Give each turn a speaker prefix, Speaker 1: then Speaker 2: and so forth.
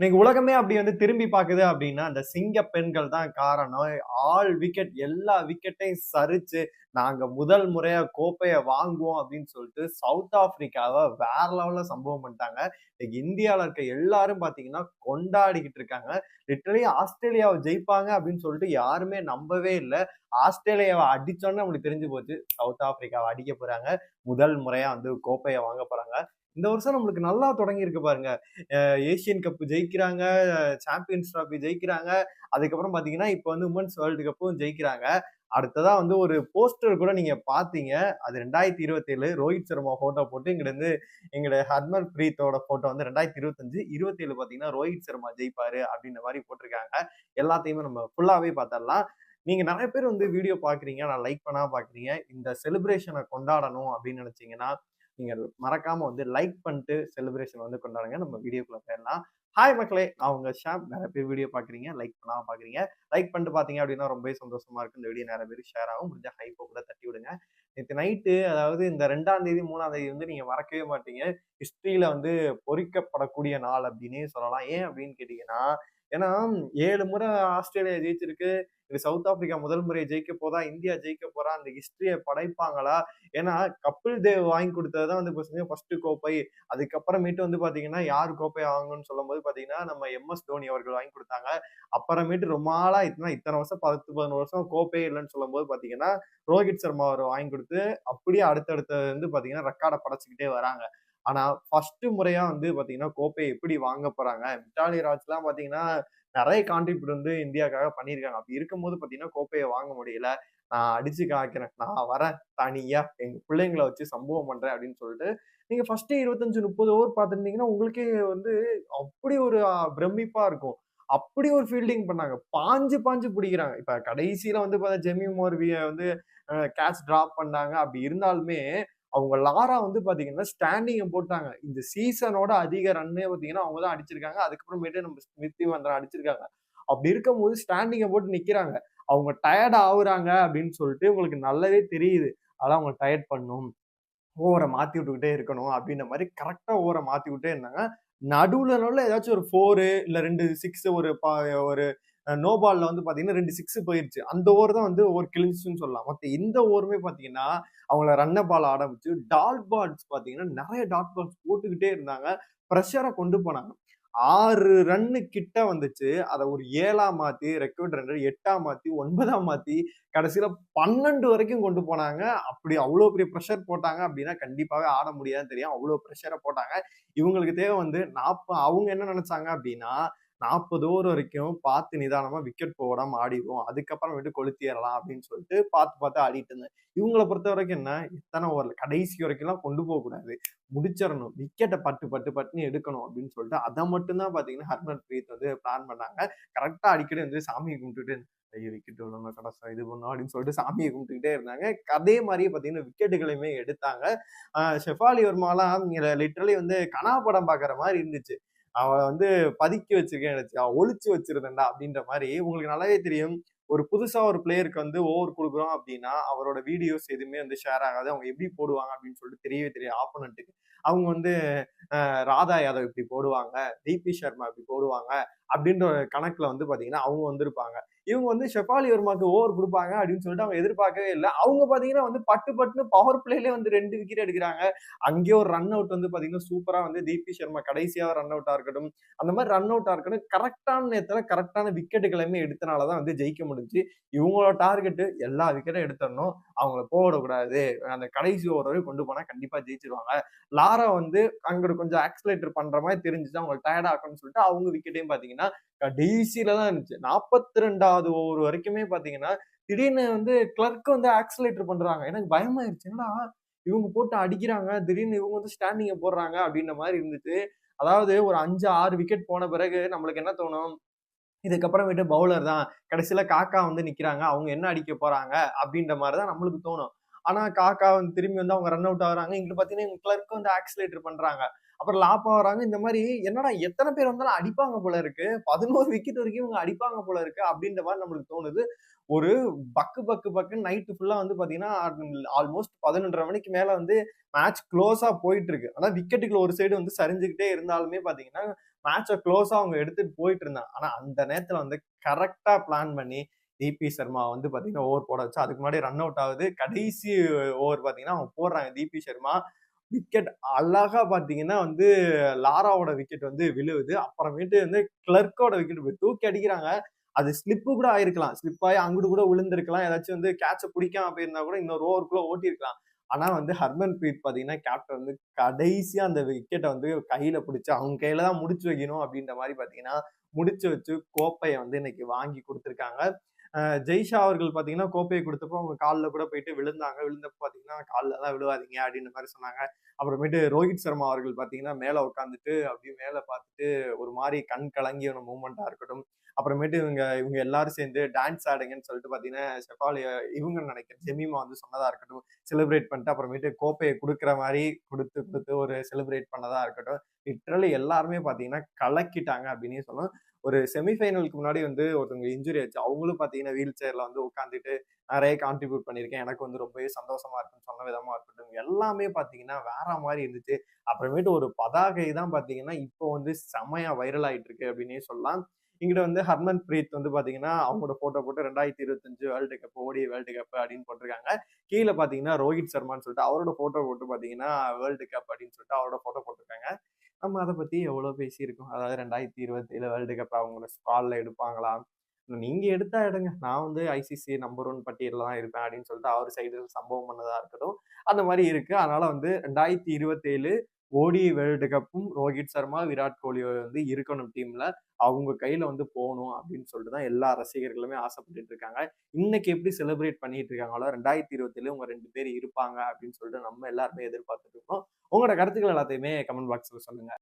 Speaker 1: இன்னைக்கு உலகமே அப்படி வந்து திரும்பி பார்க்குது அப்படின்னா அந்த சிங்க பெண்கள் தான் காரணம். ஆல் விக்கெட் எல்லா விக்கெட்டையும் சரிச்சு நாங்க முதல் முறையா கோப்பையை வாங்குவோம் அப்படின்னு சொல்லிட்டு சவுத் ஆப்பிரிக்காவை வேற லெவல்ல சம்பவம் பண்ணிட்டாங்க. இன்னைக்கு இந்தியாவில் இருக்க எல்லாரும் பாத்தீங்கன்னா கொண்டாடிக்கிட்டு இருக்காங்க. லிட்டரலி ஆஸ்திரேலியாவை ஜெயிப்பாங்க அப்படின்னு சொல்லிட்டு யாருமே நம்பவே இல்லை. ஆஸ்திரேலியாவை அடிச்சோன்னு நம்மளுக்கு தெரிஞ்சு போச்சு. சவுத் ஆப்பிரிக்காவை அடிக்க போறாங்க. முதல் முறையா வந்து கோப்பையை வாங்க போறாங்க. இந்த வருஷம் நம்மளுக்கு நல்லா தொடங்கி இருக்கு பாருங்க. ஏசியன் கப் ஜெயிக்கிறாங்க சாம்பியன்ஸ் ட்ராஃபி ஜெயிக்கிறாங்க. அதுக்கப்புறம் பாத்தீங்கன்னா இப்போ வந்து உமன்ஸ் வேர்ல்டு கப்பும் ஜெயிக்கிறாங்க. அடுத்ததா வந்து ஒரு போஸ்டர் கூட நீங்க பாத்தீங்க. அது ரெண்டாயிரத்தி இருபத்தி ஏழு ரோஹித் சர்மா போட்டோ போட்டு இங்கிட்ட இருந்து எங்களுடைய பிரீத்தோட போட்டோ வந்து ரெண்டாயிரத்தி இருபத்தஞ்சு இருபத்தி ஏழு பாத்தீங்கன்னா ரோஹித் சர்மா ஜெயிப்பாரு அப்படின்ற மாதிரி போட்டிருக்காங்க. எல்லாத்தையுமே நம்ம ஃபுல்லாவே பார்த்தரலாம் நீங்க நிறைய பேர் வந்து வீடியோ பாக்குறீங்க. நான் லைக் பண்ணா பாக்குறீங்க. இந்த செலிப்ரேஷனை கொண்டாடணும் அப்படின்னு நினைச்சீங்கன்னா நீங்கள் மறக்காம வந்து லைக் பண்ணிட்டு செலிப்ரேஷன் வந்து கொண்டாடுங்க. நம்ம வீடியோக்குள்ள போயிடலாம். ஹாய் மக்களே நான் உங்க ஷாப் நிறைய பேர் வீடியோ பாக்குறீங்க லைக் பண்ணாம பாக்குறீங்க. லைக் பண்ணிட்டு பாத்தீங்க அப்படின்னா ரொம்ப சந்தோஷமா இருக்கு. இந்த வீடியோ நிறைய பேர் ஷேர் ஆகும். முடிஞ்ச ஹைப்போ கூட தட்டி விடுங்க. நேற்று நைட்டு அதாவது இந்த ரெண்டாம் தேதி மூணாம் தேதி வந்து நீங்க மறக்கவே மாட்டீங்க. ஹிஸ்டரியில வந்து பொறிக்கப்படக்கூடிய நாள் அப்படின்னே சொல்லலாம். ஏன் அப்படின்னு கேட்டீங்கன்னா ஏன்னா ஏழு முறை ஆஸ்திரேலியா ஜெயிச்சிருக்கு. இது சவுத் ஆப்பிரிக்கா முதல் முறை ஜெயிக்க போதா இந்தியா ஜெயிக்க போறா அந்த ஹிஸ்டரியை படைப்பாங்களா? ஏன்னா கபில் தேவ் வாங்கி கொடுத்தது தான் வந்து ஃபர்ஸ்ட் கோப்பை. அதுக்கப்புறமேட்டு வந்து பாத்தீங்கன்னா யார் கோப்பை வாங்கணும்னு சொல்லும் போது பாத்தீங்கன்னா நம்ம எம் எஸ் தோனி அவர்கள் வாங்கி கொடுத்தாங்க. அப்புறமேட்டு ரொம்ப நாளா இத்தனை இத்தனை வருஷம் பத்து பதினோரு வருஷம் கோப்பை இல்லைன்னு சொல்லும் போது பாத்தீங்கன்னா ரோஹித் சர்மா அவர் வாங்கி கொடுத்து அப்படியே அடுத்தடுத்தது வந்து பாத்தீங்கன்னா ரெக்கார்டை படைச்சுக்கிட்டே வராங்க. ஆனா ஃபர்ஸ்ட் முறையா வந்து பாத்தீங்கன்னா கோப்பையை எப்படி வாங்க போறாங்க? மிட்டாலி ராஜ் எல்லாம் பாத்தீங்கன்னா நிறைய கான்ட்ரிபியூட் வந்து இந்தியாவுக்காக பண்ணியிருக்காங்க. அப்படி இருக்கும்போது பாத்தீங்கன்னா கோப்பையை வாங்க முடியல. நான் அடிச்சு காய்க்கிறேன் நான் வரேன். தனியா எங்க பிள்ளைங்களை வச்சு சம்பவம் பண்றேன் அப்படின்னு சொல்லிட்டு நீங்க ஃபர்ஸ்ட் இருபத்தஞ்சு முப்பது ஓவர் பார்த்துருந்தீங்கன்னா உங்களுக்கே வந்து அப்படி ஒரு பிரமிப்பா இருக்கும். அப்படி ஒரு ஃபீல்டிங் பண்ணாங்க. பாஞ்சு பாஞ்சு பிடிக்கிறாங்க. இப்ப கடைசியில வந்து பார்த்தா ஜெமி மோர்வியை வந்து கேட்ச் டிராப் பண்ணாங்க. அப்படி இருந்தாலுமே அவங்க லாரா வந்து பாத்தீங்கன்னா ஸ்டாண்டிங்கை போட்டாங்க. இந்த சீசனோட அதிக ரன்னே பாத்தீங்கன்னா அவங்க தான் அடிச்சிருக்காங்க. அதுக்கப்புறமேட்டு நம்ம ஸ்மிருதி மந்திரம் அடிச்சிருக்காங்க. அப்படி இருக்கும் போது ஸ்டாண்டிங்கை போட்டு நிக்கிறாங்க. அவங்க டயர்ட் ஆகுறாங்க அப்படின்னு சொல்லிட்டு உங்களுக்கு நல்லாவே தெரியுது. அதான் அவங்க டயர்ட் பண்ணும். ஓவரை மாத்தி விட்டுக்கிட்டே இருக்கணும் அப்படின்ற மாதிரி கரெக்டா ஓவரை மாத்தி விட்டே இருந்தாங்க. நடுவுல நடுவில் ஏதாச்சும் ஒரு ஃபோரு இல்ல ரெண்டு சிக்ஸ் ஒரு ஒரு நோ பால்ல வந்து பாத்தீங்கன்னா ரெண்டு சிக்ஸ் போயிருச்சு. அந்த ஓவர் தான் வந்து ஓவர் கிழிஞ்சுன்னு சொல்லலாம். மற்ற இந்த ஓவருமே பாத்தீங்கன்னா அவங்கள ரன்ன பால் ஆரம்பிச்சு டாட் பால்ஸ் பாத்தீங்கன்னா நிறைய டாட் பால்ஸ் போட்டுக்கிட்டே இருந்தாங்க. ப்ரெஷரை கொண்டு போனாங்க. ஆறு ரன்னு கிட்ட வந்துச்சு. அதை ஒரு ஏழா மாத்தி ரெக்கவர்ட் ரன் எட்டா மாத்தி ஒன்பதா மாத்தி கடைசியில பன்னெண்டு வரைக்கும் கொண்டு போனாங்க. அப்படி அவ்வளோ பெரிய ப்ரெஷர் போட்டாங்க அப்படின்னா கண்டிப்பாகவே ஆட முடியாதுன்னு தெரியும். அவ்வளோ ப்ரெஷரை போட்டாங்க. இவங்களுக்கு தேவை வந்து நாற்பது அவங்க என்ன நினைச்சாங்க அப்படின்னா நாற்பது ஓவர் வரைக்கும் பார்த்து நிதானமா விக்கெட் போடாம ஆடிடுவோம். அதுக்கப்புறம் விட்டு கொளுத்திடலாம் அப்படின்னு சொல்லிட்டு பார்த்து பார்த்து ஆடிட்டு இருந்தேன். இவங்களை பொறுத்த வரைக்கும் என்ன எத்தனை ஓவர்ல கடைசி வரைக்கும்லாம் கொண்டு போக கூடாது. முடிச்சிடணும். விக்கெட்டை பட்டு பட்டு பட்டுன்னு எடுக்கணும் அப்படின்னு சொல்லிட்டு அதை மட்டும்தான் பாத்தீங்கன்னா ஹர்மன் பிரீத் வந்து பிளான் பண்ணாங்க. கரெக்டா அடிக்கடி வந்து சாமியை கும்பிட்டுட்டு ஐயோ விக்கெட் விடணும் கடைசா இது பண்ணும் அப்படின்னு சொல்லிட்டு சாமியை கும்பிட்டுக்கிட்டே இருந்தாங்க. அதே மாதிரியே பார்த்தீங்கன்னா விக்கெட்டுகளையுமே எடுத்தாங்க. ஷெஃபாலி வர்மாலாம் லிட்டரலி வந்து கனா படம் பார்க்குற மாதிரி இருந்துச்சு. அவளை வந்து பதுக்கி வச்சிருக்கேன் நினைச்சு ஒழிச்சு வச்சிருந்தேன்டா அப்படின்ற மாதிரி உங்களுக்கு நல்லாவே தெரியும். ஒரு புதுசா ஒரு பிளேயருக்கு வந்து ஓவர் கொடுக்குறோம் அப்படின்னா அவரோட வீடியோஸ் எதுவுமே வந்து ஷேர் ஆகாது. அவங்க எப்படி போடுவாங்க அப்படின்னு சொல்லிட்டு தெரியவே தெரியும் ஆப்போனண்ட்டுக்கு அவங்க வந்து ராதா யாதவ் இப்படி போடுவாங்க டிபி சர்மா இப்படி போடுவாங்க அப்படின்ற கணக்குல வந்து பாத்தீங்கன்னா அவங்க வந்திருப்பாங்க. இவங்க வந்து ஷெஃபாலி வர்மாக்கு ஓவர் கொடுப்பாங்க அப்படின்னு சொல்லிட்டு அவங்க எதிர்பார்க்கவே இல்லை. அவங்க பார்த்தீங்கன்னா வந்து பட்டு பட்டுன்னு பவர் பிளேலே வந்து ரெண்டு விக்கெட் எடுக்கிறாங்க. அங்கேயே ஒரு ரன் அவுட் வந்து பார்த்தீங்கன்னா சூப்பராக வந்து தீபி சர்மா கடைசியாக ரன் அவுட்டாக இருக்கட்டும் அந்த மாதிரி ரன் அவுட்டாக இருக்கட்டும் கரெக்டான நேரத்தில் கரெக்டான விக்கெட்டுகளுமே எடுத்தனாலதான் வந்து ஜெயிக்க முடிஞ்சு இவங்களோட டார்கெட்டு எல்லா விக்கெட்டும் எடுத்துடணும். அவங்கள போடக்கூடாது. அந்த கடைசி ஓவர் வரை கொண்டு போனால் கண்டிப்பாக ஜெயிச்சிருவாங்க. லாரா வந்து அங்கிட்டு கொஞ்சம் ஆக்சிலேட்டர் பண்ணுற மாதிரி தெரிஞ்சுச்சு அவங்க டயர்ட் ஆக்கணும்னு சொல்லிட்டு அவங்க விக்கெட்டையும் பார்த்தீங்கன்னா கடைசியில தான் இருந்துச்சு. நாற்பத்தி ரெண்டாவது ஓவர் வரைக்குமே பாத்தீங்கன்னா திடீர்னு வந்து கிளர்க் வந்து ஆக்சிலேட்டர் பண்றாங்க. எனக்கு பயமாயிருச்சுன்னா இவங்க போட்டு அடிக்கிறாங்க. திடீர்னு இவங்க வந்து ஸ்டாண்டிங்க போடுறாங்க அப்படின்ற மாதிரி இருந்துச்சு அதாவது ஒரு அஞ்சு ஆறு விக்கெட் போன பிறகு நம்மளுக்கு என்ன தோணும்? இதுக்கப்புறமேட்டு பவுலர் தான். கடைசியில காக்கா வந்து நிக்கிறாங்க. அவங்க என்ன அடிக்க போறாங்க? அப்படின்ற மாதிரி தான் நம்மளுக்கு தோணும். ஆனா காக்கா வந்து திரும்பி வந்து அவங்க ரன் அவுட் ஆகுறாங்க. இங்கிட்டு பாத்தீங்கன்னா கிளர்க்கு வந்து ஆக்சிலேட்டர் பண்றாங்க. அப்புறம் லாப்பா வராங்க இந்த மாதிரி என்னடா எத்தனை பேர் வந்தாலும் அடிப்பாங்க போல இருக்கு பதினோரு விக்கெட் வரைக்கும் இவங்க அடிப்பாங்க போல இருக்கு அப்படின்ற மாதிரி நம்மளுக்கு தோணுது. ஒரு பக்கு பக்கு பக்குன்னு நைட்டு ஃபுல்லா வந்து பாத்தீங்கன்னா ஆல்மோஸ்ட் பதினொன்றரை மணிக்கு மேல வந்து மேட்ச் க்ளோஸா போயிட்டு இருக்கு. ஆனா விக்கெட்டுக்குள்ள ஒரு சைடு வந்து சரிஞ்சுக்கிட்டே இருந்தாலுமே பாத்தீங்கன்னா மேட்சை க்ளோஸா அவங்க எடுத்துட்டு போயிட்டு இருந்தாங்க. ஆனா அந்த நேரத்துல வந்து கரெக்டா பிளான் பண்ணி தீபி சர்மா வந்து பாத்தீங்கன்னா ஓவர் போட வச்சு அதுக்கு முன்னாடி ரன் அவுட் ஆகுது. கடைசி ஓவர் பாத்தீங்கன்னா அவங்க போடுறாங்க தீபி சர்மா. விக்கெட் அழகா பாத்தீங்கன்னா வந்து லாராவோட விக்கெட் வந்து விழுவுது. அப்புறமேட்டு வந்து கிளர்க்கோட விக்கெட் தூக்கி அடிக்கிறாங்க. அது ஸ்லிப்பு கூட ஆயிருக்கலாம். ஸ்லிப் ஆகி அங்கிட்டு கூட விழுந்திருக்கலாம். ஏதாச்சும் வந்து கேட்சை பிடிக்காம போயிருந்தா கூட இன்னொரு ஓவருக்குள்ள ஓட்டியிருக்கலாம். ஆனா வந்து ஹர்மன் பிரீத் பாத்தீங்கன்னா கேப்டன் வந்து கடைசியா அந்த விக்கெட்டை வந்து கையில பிடிச்சி அவங்க கையில தான் முடிச்சு வைக்கணும் அப்படின்ற மாதிரி பாத்தீங்கன்னா முடிச்சு வச்சு கோப்பையை வந்து இன்னைக்கு வாங்கி கொடுத்துருக்காங்க. ஜெய்ஷா அவர்கள் பார்த்தீங்கன்னா கோப்பையை கொடுத்தப்போ அவங்க காலில் கூட போயிட்டு விழுந்தாங்க. விழுந்தப்போ பார்த்தீங்கன்னா காலில் தான் விழுவாதீங்க அப்படின்ற மாதிரி சொன்னாங்க. அப்புறமேட்டு ரோஹித் சர்மா அவர்கள் பார்த்தீங்கன்னா மேலே உட்காந்துட்டு அப்படியே மேலே பார்த்துட்டு ஒரு மாதிரி கண் கலங்கிய மூமெண்ட்டாக இருக்கட்டும். அப்புறமேட்டு இவங்க இவங்க எல்லாரும் சேர்ந்து டான்ஸ் ஆடுங்கன்னு சொல்லிட்டு பார்த்தீங்கன்னா செஃபாலி இவங்க நினைக்கிறேன் ஜெமிமா வந்து சொன்னதாக இருக்கட்டும். செலிப்ரேட் பண்ணிட்டு அப்புறமேட்டு கோப்பையை கொடுக்குற மாதிரி கொடுத்து கொடுத்து ஒரு செலிப்ரேட் பண்ணதா இருக்கட்டும். லிட்ரலி எல்லாருமே பார்த்தீங்கன்னா கலக்கிட்டாங்க அப்படின்னு சொல்லணும். ஒரு செமிஃபைனலுக்கு முன்னாடி வந்து ஒருத்தவங்க இன்ஜுரி ஆச்சு. அவங்களும் பார்த்தீங்கன்னா வீல் சேர்ல வந்து உட்காந்துட்டு நிறைய கான்ட்ரிபியூட் பண்ணியிருக்கேன். எனக்கு வந்து ரொம்பவே சந்தோஷமா இருக்குன்னு சொன்ன விதமா இருக்கட்டும். எல்லாமே பார்த்தீங்கன்னா வேற மாதிரி இருந்துச்சு. அப்புறமேட்டு ஒரு பதாகை தான் பார்த்தீங்கன்னா இப்போ வந்து செமையா வைரல் ஆயிட்டு இருக்கு அப்படின்னே சொல்லலாம். இங்கிட்ட வந்து ஹர்மன் பிரீத் வந்து பாத்தீங்கன்னா அவங்களோட போட்டோ போட்டு ரெண்டாயிரத்தி இருபத்தஞ்சு world cup ODI world cup அப்படின்னு போட்டிருக்காங்க. கீழே பாத்தீங்கன்னா ரோஹித் சர்மான்னு சொல்லிட்டு அவரோட போட்டோ போட்டு பாத்தீங்கன்னா வேர்ல்டு கப் அப்படின்னு சொல்லிட்டு அவரோட போட்டோ போட்டிருக்காங்க. நம்ம அதை பத்தி எவ்வளவு பேசியிருக்கோம். அதாவது ரெண்டாயிரத்தி இருபத்தி ஏழு வேர்ல்டு கப் அவங்கள ஸ்கால்ல எடுப்பாங்களா? நீங்க எடுத்தா எடுங்க. நான் வந்து ஐசிசி நம்பர் ஒன் பட்டியலில் தான் இருப்பேன் அப்படின்னு சொல்லிட்டு அவர் சைடு சம்பவம் பண்ணதா இருக்கட்டும். அந்த மாதிரி இருக்கு. அதனால வந்து ரெண்டாயிரத்தி இருபத்தேழு ஓடி வேர்ல்டு கப்பும் ரோஹித் சர்மா விராட் கோலி வந்து இருக்கணும் டீம்ல அவங்க கையில வந்து போகணும் அப்படின்னு சொல்லிட்டு தான் எல்லா ரசிகர்களுமே ஆசைப்பட்டு இருக்காங்க. இன்னைக்கு எப்படி செலிப்ரேட் பண்ணிட்டு இருக்காங்களோ ரெண்டாயிரத்தி இருபத்திலே உங்க ரெண்டு பேர் இருப்பாங்க அப்படின்னு சொல்லிட்டு நம்ம எல்லாருமே எதிர்பார்த்துட்டு இருக்கோம். உங்களோட கருத்துக்கள் எல்லாத்தையுமே கமெண்ட் பாக்ஸ்ல சொல்லுங்க.